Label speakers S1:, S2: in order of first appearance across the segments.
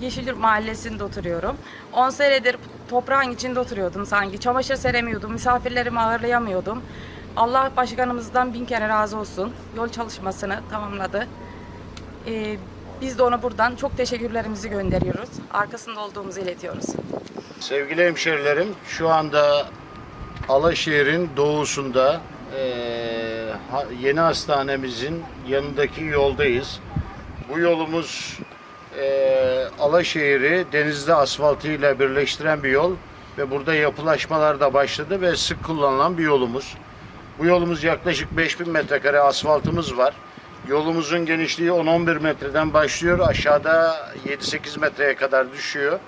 S1: Yeşilyurt Mahallesi'nde oturuyorum. 10 senedir toprağın içinde oturuyordum sanki. Çamaşır seremiyordum, misafirlerimi ağırlayamıyordum. Allah başkanımızdan bin kere razı olsun. Yol çalışmasını tamamladı. Ee, biz de ona buradan çok teşekkürlerimizi gönderiyoruz. Arkasında olduğumuzu iletiyoruz.
S2: Sevgili hemşerilerim, şu anda Alaşehir'in doğusunda ha- yeni hastanemizin yanındaki yoldayız. Bu yolumuz eee Alaşehir'i denizde asfaltıyla birleştiren bir yol ve burada yapılaşmalar da başladı ve sık kullanılan bir yolumuz. Bu yolumuz yaklaşık 5000 metrekare asfaltımız var. Yolumuzun genişliği 10-11 metreden başlıyor. Aşağıda 7-8 metreye kadar düşüyor.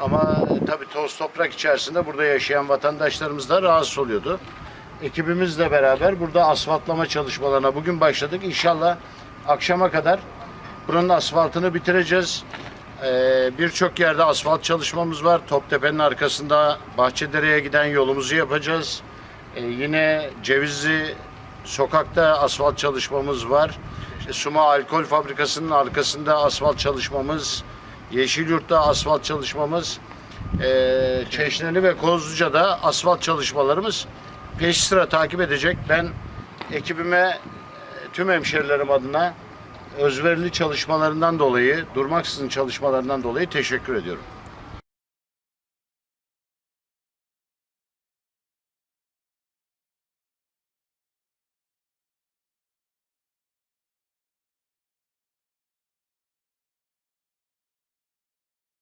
S2: Ama e, tabii toz toprak içerisinde burada yaşayan vatandaşlarımız da rahatsız oluyordu. Ekibimizle beraber burada asfaltlama çalışmalarına bugün başladık. İnşallah akşama kadar buranın asfaltını bitireceğiz. Ee, Birçok yerde asfalt çalışmamız var. Toptepe'nin arkasında Bahçedere'ye giden yolumuzu yapacağız. Ee, yine Cevizli sokakta asfalt çalışmamız var. İşte Suma Alkol Fabrikası'nın arkasında asfalt çalışmamız, Yeşilyurt'ta asfalt çalışmamız, ee, Çeşneli ve Kozluca'da asfalt çalışmalarımız peş sıra takip edecek. Ben ekibime, e, tüm hemşerilerim adına özverili çalışmalarından dolayı, durmaksızın çalışmalarından dolayı teşekkür ediyorum.